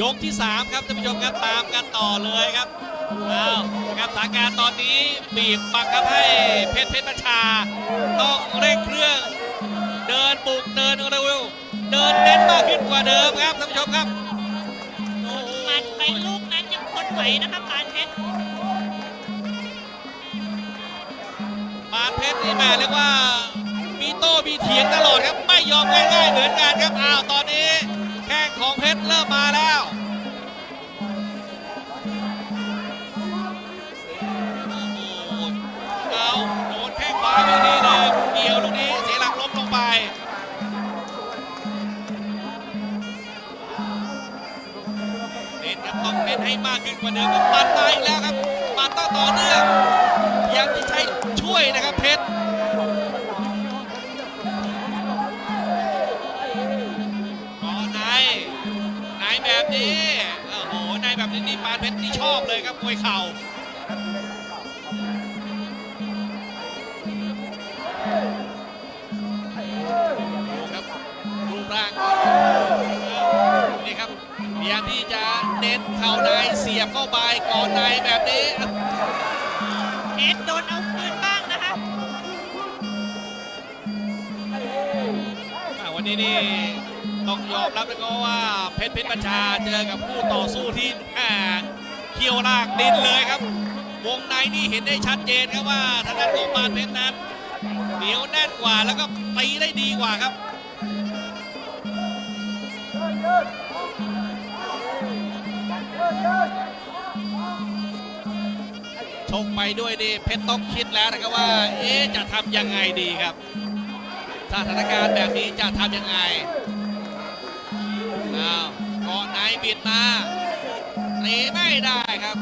ยกที่ 3 ครับท่านผู้ชมครับตามกันต่อเลยครับเอานะครับสถานการณ์ตอนนี้บีบบังคับให้เพชรเพชรประชา ต้องเร่งเครื่อง เดินบุกเดินเร็วๆเดินเน้นมากขึ้นกว่าเดิมครับท่านผู้ชมครับโอ้โหมันไปลูกนั้นยังทนไหวนะคะปานเพชรปานเพชรนี่แหม่เรียกว่ามีโต้มีเถียงตลอดครับไม่ยอมง่ายๆเหมือนกันครับอ้าวตอนนี้แข้งของเพชรเริ่มมาแล้ว ให้มากขึ้นกว่าเดิมครับปัดมาอีกแล้วครับปัดต่อต่อเนื่องยังจะใช้ช่วยนะครับเพชรก็ในในแบบนี้โอ้โหในแบบนี้นี่ปานเพชรนี่ชอบเลยครับมวยเข่าดูครับดูร่างนี่ครับพยายามที่จะเน้นเข่าใน ยบเข้าไปก่อนในแบบนี้เพชรโดนเอาคืนบ้างนะคะอ่าวันนี้นี่ต้องยอมรับนะครับว่าเพชรเพชรบัญชาเจอกับคู่ต่อสู้ที่อ่าเคี่ยวลากดินเลยครับ วงในนี่เห็นได้ชัดเจนครับว่าทางด้านของปานเพชรนั้นเหนียวแน่นกว่าแล้วก็ตีได้ดีกว่าครับ ชกไปด้วยนี่เพชรต้องคิดแล้วนะครับว่า เอ๊ะจะทำยังไงดีครับสถานการณ์แบบนี้จะทำยังไงอ้าวเกาะไหนบิดมาตีไม่ได้ครับ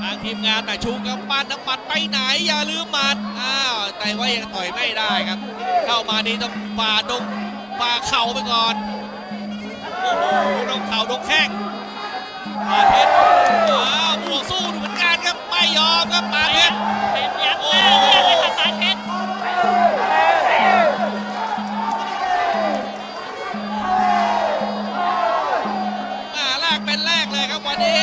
ทางทีมงานแต่ชูกำปั้นน้ำหมัดไปไหนอย่าลืมหมัดอ้าวแต่ว่ายังต่อยไม่ได้ครับ เข้ามานี้ต้องฝ่าดงฝ่าเข่าไปก่อนโอ้โหดงเข่าดงแข้ง ปานเพชรอ้าวบวกสู้เหมือนกันครับไม่ยอมครับปานเพชรเป็นยับหน้าเลือดเลยครับปานเพชรมาแรกเป็นแรกเลยครับวันนี้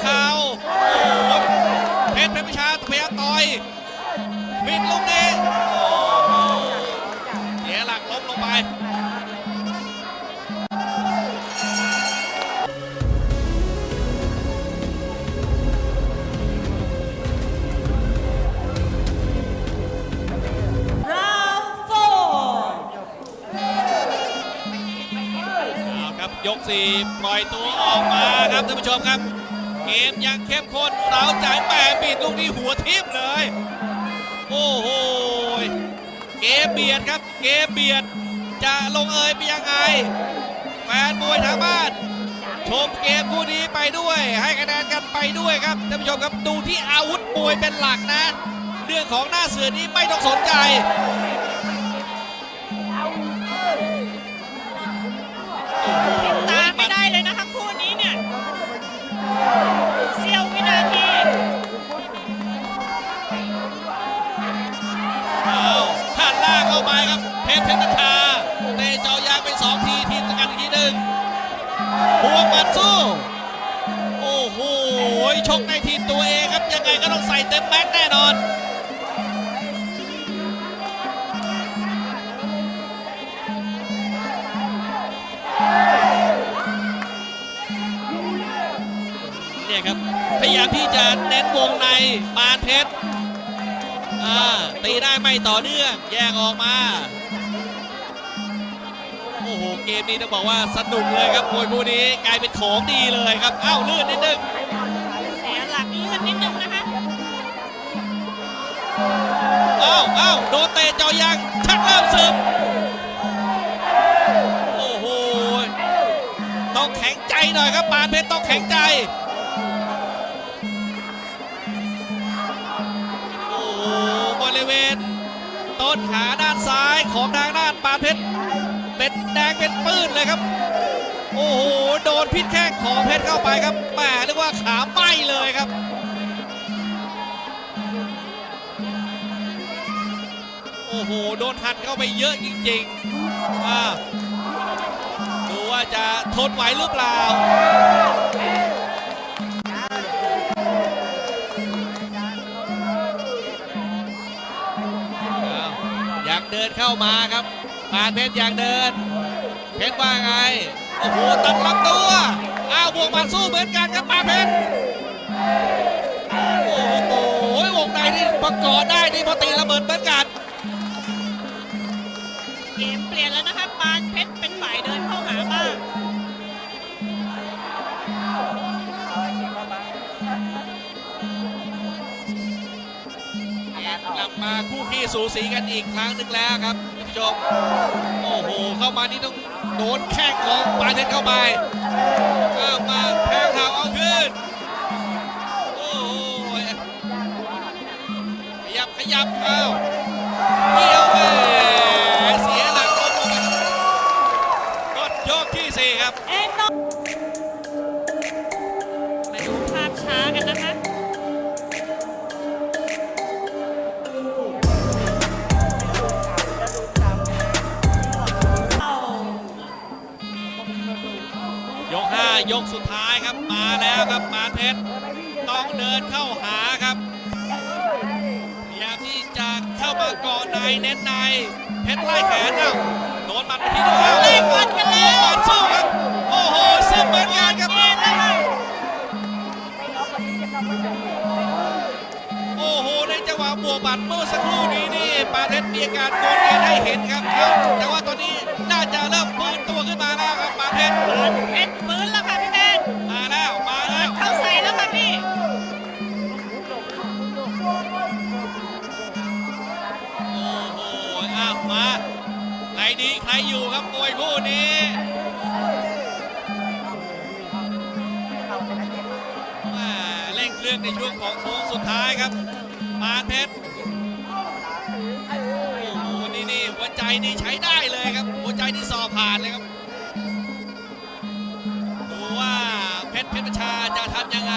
เสียบเข่าเพชรเพชรพิชาพยายามต่อยบิดลูกนี้เสียหลักล้มลงไป round four เอาครับยกสี่ปล่อยตัวออกมาครับท่านผู้ชมครับ เกมยังเข้มข้นเราใจแปรปิดลูกนี้หัวทิ่มเลย โอ้โหเกมเบียดครับ เกมเบียด จะลงเอยไปยังไงแฟนมวยทางบ้านชมเกมคู่นี้ไปด้วย ให้คะแนนกันไปด้วยครับท่านผู้ชมครับดูที่อาวุธมวยเป็นหลักนะ เรื่องของหน้าเสือนี้ไม่ต้องสนใจ เสี้ยววินาทีเอาหันล่างเข้าไปครับ เพชรเพชรบัญชาเตะเจอยางไปสองทีทีมสกัดอีกทีหนึ่งพวงหมัดสู้ โอ้โหชกในทีมตัวเองครับ ยังไงก็ต้องใส่เต็มแม็กซ์แน่นอน ครับ พยายามที่จะเน้นวงในปานเพชรอ่าตีได้ไม่ต่อเนื่อง แยกออกมา โอ้โห เกมนี้ต้องบอกว่าสนุกเลยครับมวยคู่นี้กลายเป็นของดีเลยครับเอ้าลื่นนิดนึงเสียหลักเลือดนิดนึงนะคะเอ้าเอ้าโดนเตะเจอยางชักเริ่มซึมโอ้โหต้องแข็งใจหน่อยครับปานเพชรต้องแข็งใจ ของทางด้านปานเพชรเป็นแดงเป็นปื้นเลยครับ โอ้โหโดนพิษแข้งของเพชรเข้าไปครับแหมเรียกว่าขาไหม้เลยครับโอ้โหโดนหันเข้าไปเยอะจริงๆอ่าดูว่าจะทนไหวหรือเปล่า นเข้ามาครับปานเพชรอย่างเดิน เพชรว่าไง โอ้โหตัดลำตัว อ้าวบวกมาสู้เหมือนกันครับปานเพชร โอ้โหวงในนี่ประกอบได้นี่พอตีระเบิดเหมือนกัน เกมเปลี่ยนแล้วนะคะปานเพชร คู่ขี้สูสีกันอีกครั้งหนึ่งแล้วครับท่านผู้ชมโอ้โหเข้ามานี่ต้องโดนแข้งของปาเพชรเข้าไปเข้ามาแทงเข่าเอาขึ้นโอ้โหขยับขยับเอ้าเกี่ยวเลยเสียหลักล้มลงกดยกที่สี่ครับ เอ็นโนมาดูภาพช้ากันนะคะ ยกสุดท้ายครับมาแล้วครับปานเพชรต้องเดินเข้าหาครับพยายามที่จะเข้ามาเกาะในเน้นในเพชรไล่แขนเอ้าโดนหมัดทีเดียวแลกหมัดกันแล้วสู้ครับโอ้โหซึ่งเหมือนกันครับโอ้โหในจังหวะบวกบัตรเมื่อสักครู่นี้นี่ปาเพชรมีอาการโกนเงินให้เห็นครับแต่ว่าตอนนี้น่าจะเริ่มฟื้นตัวขึ้นมาแล้วครับปาเพชรปานเพชรฟื้นแล้ว ในช่วงของโค้งสุดท้ายครับปานเพชรโอ้โหนี่นี่หัวใจนี่ใช้ได้เลยครับ หัวใจนี่สอบผ่านเลยครับดูว่าเพชรเพชรประชาจะทำยังไง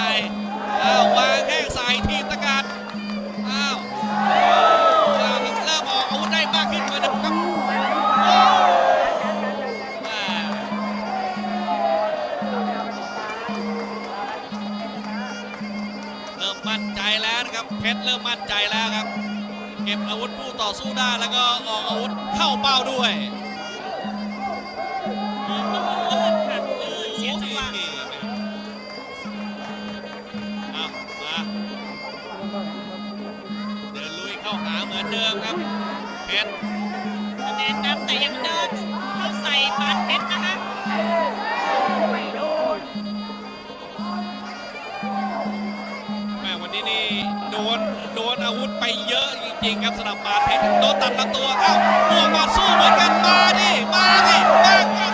อ้าววางแข้งใส่ทีมตะการอ้าว ก็บอาวุธคู่ต่อสู้ได้แล้วก็ออกอาวุธเข้าเป้าด้วยเดินลุยเข้าหาเหมือนเดิมครับเพชรคะแนนนำแต่ยังเดินเข้าใส่ปานเพชรนะคะ อาวุธไปเยอะจริงๆครับสำหรับปานเพชรโดนตัดลำตัวอ้าบวกมาสู้เหมือนกันมาดิมาดิมา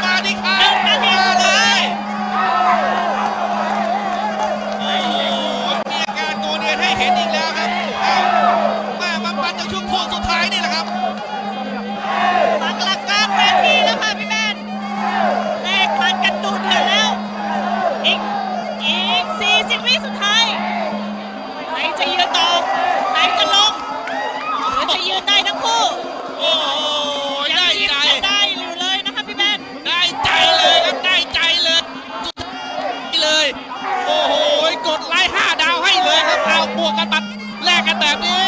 แลกกันแบบนี้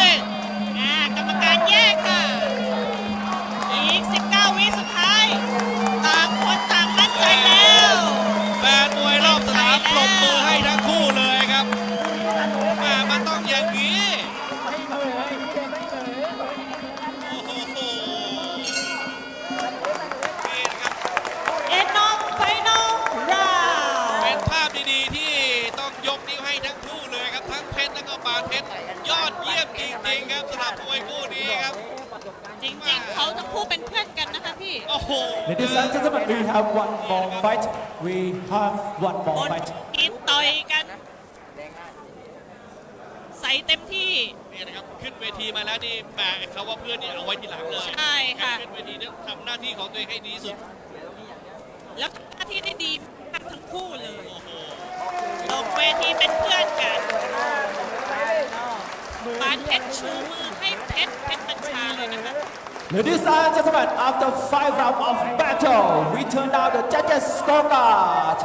รับสำหรับมวยคู่นี้ครับ จริงๆ เขาทั้งคู่เป็นเพื่อนกันนะคะพี่ โอ้โห Ladies and gentlemen, we have one more fight. We have one บ more น fight. กินต่อยกัน ใส่เต็มที่ นี่นะครับขึ้นเวทีมาแล้วนี่แปะคำว่าเพื่อนนี่เอาไว้ทีหลังเลยใช่ค่ะ การขึ้นเวทีเนี่ยทำหน้าที่ของตัวเองให้ดีที่สุด แล้วทำหน้าที่ได้ดีมากทั้งคู่เลยโอ้โห ลงเวทีเป็นเพื่อนกันปานเพชรชูมือให้ เพชรเพชรบัญชาเลยนะคะ Ladies and gentlemen, after five rounds of battle, we turn down the judges' scorecard.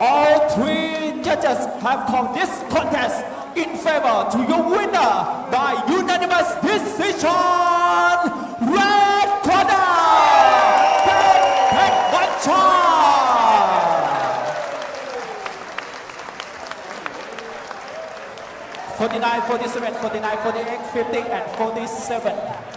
All three judges have called this contest in favor to your winner by unanimous 49, 47, 49, 48, 50, and 47.